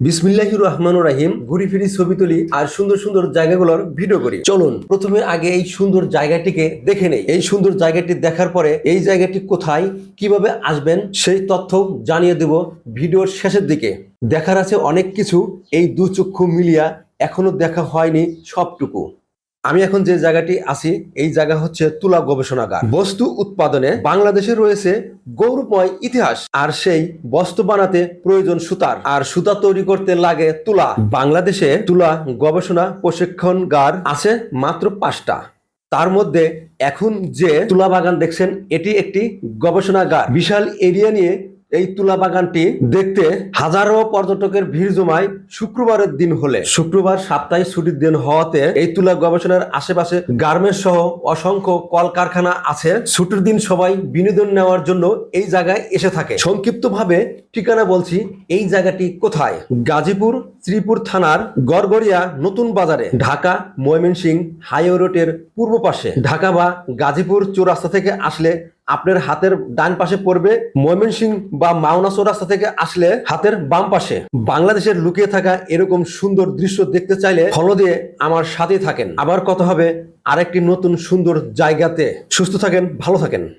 বিসমিল্লাহ রহমান রাহিম, ঘুরি ফিরি ছবি তুলি আর সুন্দর সুন্দর জায়গাগুলোর ভিডিও করি। চলুন, প্রথমে আগে এই সুন্দর জায়গাটিকে দেখে নেই। এই সুন্দর জায়গাটি দেখার পরে এই জায়গাটি কোথায়, কীভাবে আসবেন, সেই তথ্য জানিয়ে দেব ভিডিওর শেষের দিকে। দেখার আছে অনেক কিছু, এই দু চক্ষু মিলিয়া এখনও দেখা হয়নি সবটুকু। আমি এখন যে জায়গাটি আছি, এই জায়গা হচ্ছে তুলা গবেষণাগার। বস্তু উৎপাদনে বাংলাদেশে রয়েছে গৌরবময় ইতিহাস আর সেই বস্তু বানাতে প্রয়োজন সুতার। আর সুতা তৈরি করতে লাগে তুলা। বাংলাদেশে তুলা গবেষণা প্রশিক্ষণগার আছে মাত্র পাঁচটা। তার মধ্যে এখন যে তুলা বাগান দেখছেন, এটি একটি গবেষণাগার। বিশাল এরিয়া নিয়ে এই তুলা বাগানটি দেখতে হাজারো পর্যটকের ভিড় জমায় শুক্রবারের দিন হলে। শুক্রবার সাপ্তাহিক ছুটির দিন হওয়াতে এই তুলা গবেষণার আশেপাশে গার্মেন্টস সহ অসংখ্য কলকারখানা আছে। ছুটির দিন সবাই বিনোদন নেওয়ার জন্য এই জায়গায় এসে থাকে। সংক্ষিপ্তভাবে ঠিকানা বলছি, এই জায়গাটি কোথায়? গাজীপুর, শ্রীপুর থানার গড়গড়িয়া নতুন বাজারে, ঢাকা, ময়মনসিংহ, হাইওয়ে রোডের পূর্ব পাশে। ঢাকা বা গাজীপুর চৌরাস্তা থেকে আসলে আপনার হাতের ডান পাশে পড়বে ময়মনসিং বা মাওনা চৌরাস্তা থেকে আসলে হাতের বাম পাশে। বাংলাদেশের লুকিয়ে থাকা এরকম সুন্দর দৃশ্য দেখতে চাইলে ফলো দিয়ে আমার সাথেই থাকেন। আবার কথা হবে আরেকটি নতুন সুন্দর জায়গাতে। সুস্থ থাকেন, ভালো থাকেন।